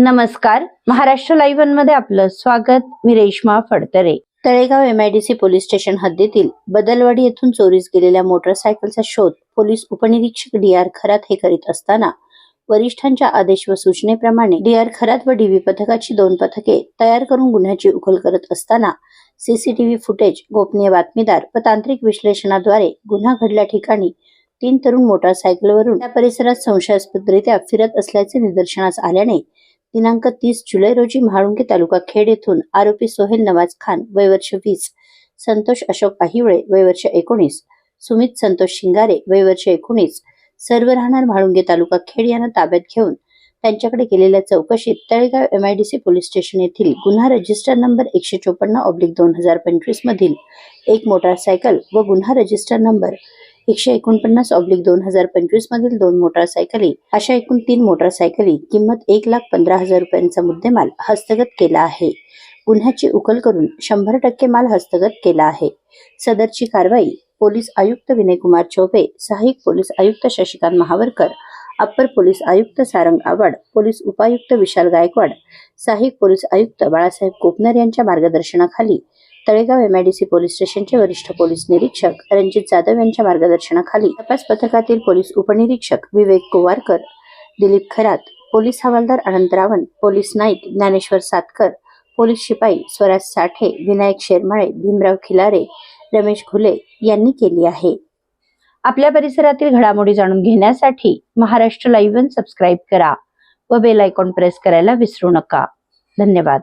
नमस्कार. महाराष्ट्र लाईव्हमध्ये आपलं स्वागत. मी Reshma Phadtare. Talegaon MIDC police station हद्दीतील बदलवाडी येथून चोरीस गेलेल्या मोटरसायकलचा शोध पोलीस उपनिरीक्षक डी आर खरात हे करीत असताना वरिष्ठांच्या आदेश व सूचनेप्रमाणे डी आर खरात व डीव्ही पथकाची दोन पथके तयार करून गुन्ह्याची उकल करत असताना सीसीटीव्ही फुटेज गोपनीय बातमीदार व तांत्रिक विश्लेषणाद्वारे गुन्हा घडल्या ठिकाणी तीन तरुण मोटारसायकलवरून त्या परिसरात संशयास्पदरित्या फिरत असल्याचे निदर्शनास आल्याने दिनांक तीस जुलै रोजी म्हाळुंगे तालुका खेड येथून आरोपी सोहेल नवाज खान वय वर्ष वीस संतोष अशोक आहिवळे वय वर्ष एकोणीस सुमित संतोष शिंगारे वय वर्ष एकोणीस सर्व राहणार म्हाळुंगे तालुका खेड यांना ताब्यात घेऊन त्यांच्याकडे केलेल्या चौकशीत तळेगाव एमआयडीसी पोलीस स्टेशन येथील गुन्हा रजिस्टर नंबर एकशे चोपन्न ऑब्लिक दोन हजार पंचवीस मधील एक मोटारसायकल व गुन्हा रजिस्टर नंबर एकशे एकोणपन्नास ऑब्लिक दोन हजार पंचवीस मधील दोन मोटारसायकली अशा एकूण तीन मोटारसायकली किंमत एक लाख पंधरा हजार रुपयांचा मुद्देमाल हस्तगत केला आहे. गुन्ह्याची उकल करून शंभर टक्के माल हस्तगत केला आहे. सदरची कारवाई पोलीस आयुक्त विनयकुमार चौबे सहाय्यक पोलीस आयुक्त शशिकांत महावरकर अप्पर पोलीस आयुक्त सारंग आव्हाड पोलीस उपायुक्त विशाल गायकवाड सहाय्यक पोलीस आयुक्त बाळासाहेब कोपनर यांच्या मार्गदर्शनाखाली तळेगाव एमआयडीसी पोलीस स्टेशनचे वरिष्ठ पोलीस निरीक्षक रणजित जाधव यांच्या मार्गदर्शनाखाली तपास पथकातील पोलीस उपनिरीक्षक विवेक कोवारकर दिलीप खरात पोलीस हवालदार अनंत रावण पोलीस नाईक ज्ञानेश्वर सातकर पोलीस शिपाई स्वराज साठे विनायक शेरमाळे भीमराव खिलारे रमेश घुले यांनी केली आहे. आपल्या परिसरातील घडामोडी जाणून घेण्यासाठी महाराष्ट्र लाईव्ह सबस्क्राईब करा व बेल आयकॉन प्रेस करायला विसरू नका. धन्यवाद.